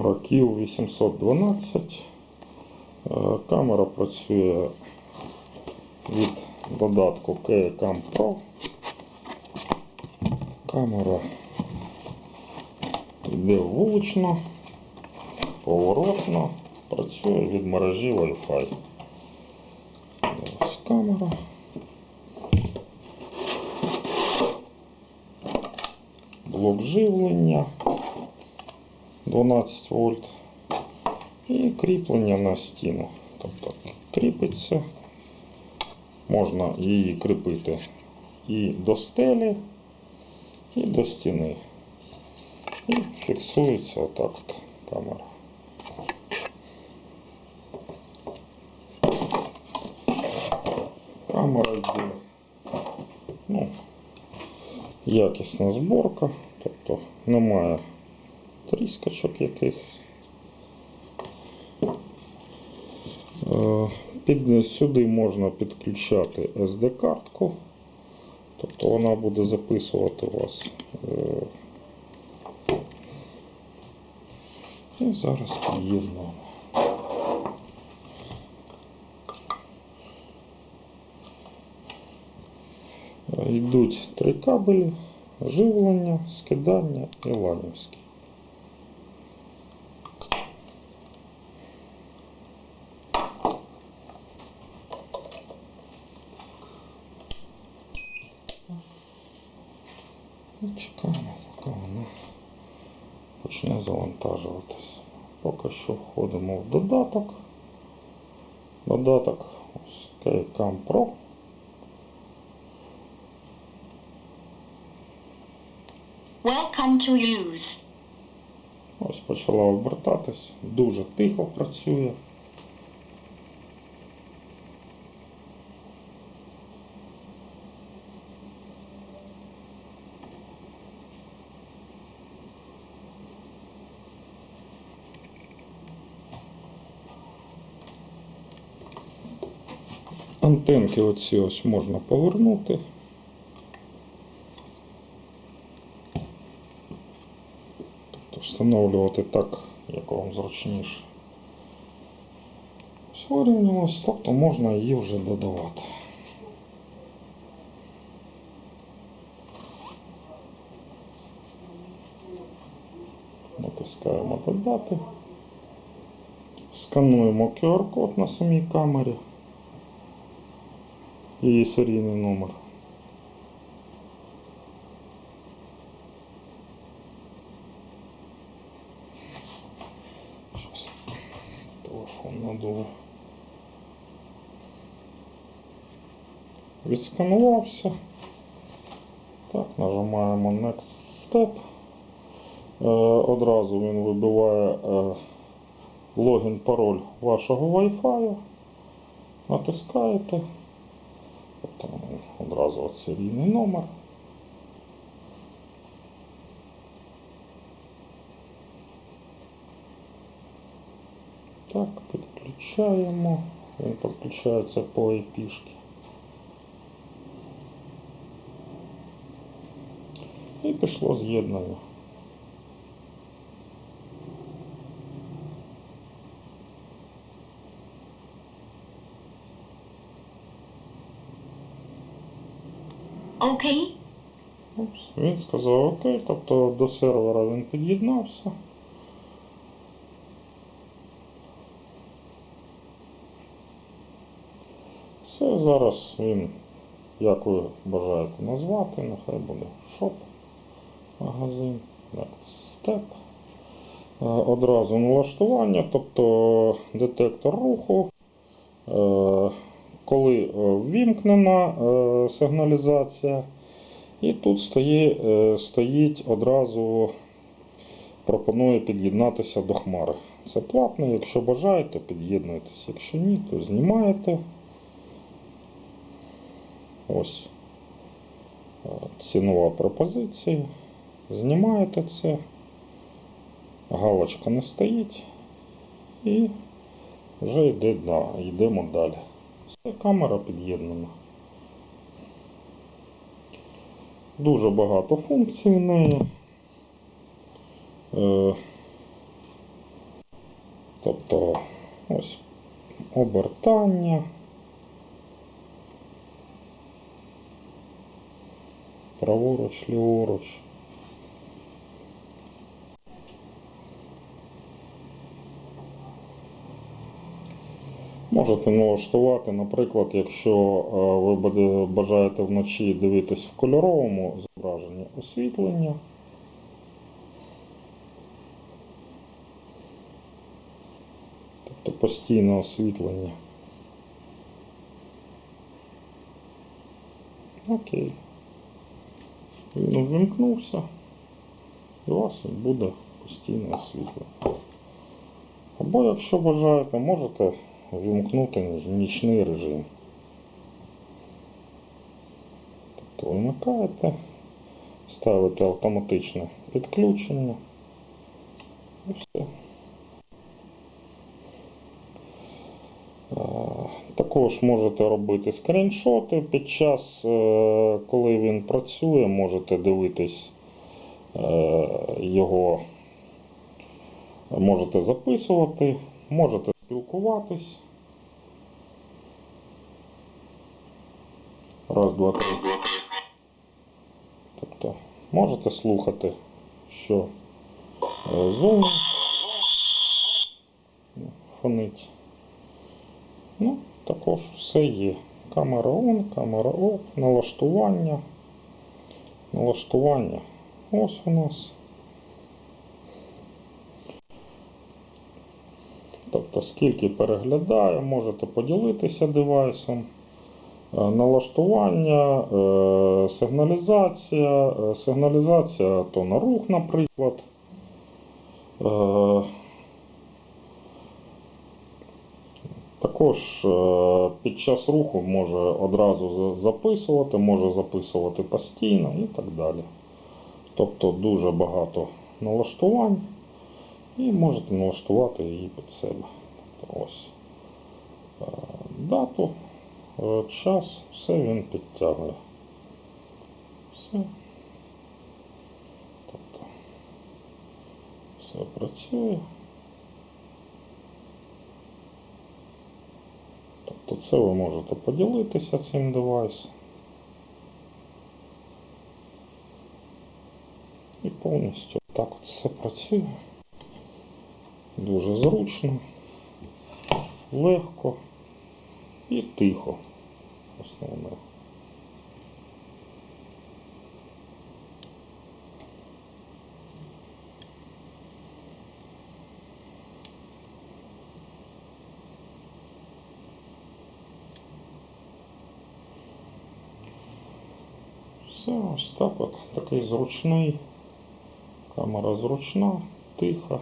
Камера Q812. Е, Камера працює від додатку Kcam Pro. Камера йде вулично, поворотно, працює від мережі Wi-Fi. Ось камера. Блок живлення 12 вольт і кріплення на стіну. Тобто кріпиться, можна її кріпити і до стелі, і до стіни. І фіксується отак от камера. Камера йде, ну, якісна зборка, тобто немає тріскачок якихось. Е, Під, сюди можна підключати SD-картку, тобто вона буде записувати вас. е, І зараз під'єднуємо. Е, Йдуть три кабелі, живлення, скидання і ланівський. І чекаємо, поки вона почне завантажуватись. Поки що входимо в додаток. Додаток ось Kcam Pro. Welcome to use. Ось почала обертатись, дуже тихо працює. Антенки оці ось можна повернути. Тобто встановлювати так, як вам зручніше. Ось вирівнялось, тобто можна її вже додавати. Натискаємо додати. Скануємо QR-код на самій камері. Її серійний номер. Щас телефон надув. Відсканувався. Так, нажимаємо Next Step. Е, одразу він вибиває е, логін, пароль вашого Wi-Fi. Натискаєте. Тобто одразу серійний номер. Так, підключаємо. Він підключається по IP. І пішло з'єднання. Упс, Він сказав окей, тобто до сервера він під'єднався. Все, зараз він, як ви бажаєте назвати, нехай буде шоп, магазин, Next Step. Е, Одразу налаштування, тобто детектор руху. Е, Коли е, ввімкнена е, сигналізація, і тут стоїть, стоїть одразу пропонує під'єднатися до хмари. Це платно, якщо бажаєте, під'єднуйтесь. Якщо ні, то знімаєте. Ось е, цінова пропозиція. Знімаєте це. Галочка не стоїть. І вже йде, йдемо далі. Все, камера під'єднана. Дуже багато функцій в неї. Е, Тобто ось обертання. Праворуч, ліворуч. Можете налаштувати, наприклад, якщо е, ви бажаєте вночі дивитись в кольоровому зображенні освітлення. Тобто постійне освітлення. Окей. Він увімкнувся. І у вас буде постійне освітлення. Або, якщо бажаєте, можете вімкнути нічний режим. Тобто вимикаєте, ставите автоматичне підключення і все. Також можете робити скріншоти під час, е, коли він працює, можете дивитись е, його, можете записувати, можете спілкуватись. Раз, два, три. Тобто можете слухати, що е, зовні фонить. Ну, також все є. Камера on, камера off, налаштування. Налаштування. Ось у нас. Тобто, скільки переглядає, можете поділитися девайсом. Е, Налаштування, е, сигналізація, е, сигналізація то на рух, наприклад. Також під час руху може одразу записувати, може записувати постійно і так далі. Тобто дуже багато налаштувань і можете налаштувати її під себе. Ось е, дату, е, час, все він підтягує. Все. Тобто все працює. Тобто це ви можете поділитися цим девайсом. І повністю так от все працює. Дуже зручно, легко і тихо. Основне. Все ось так от. Такий зручний. Камера зручна, тиха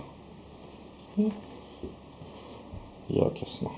і якісна.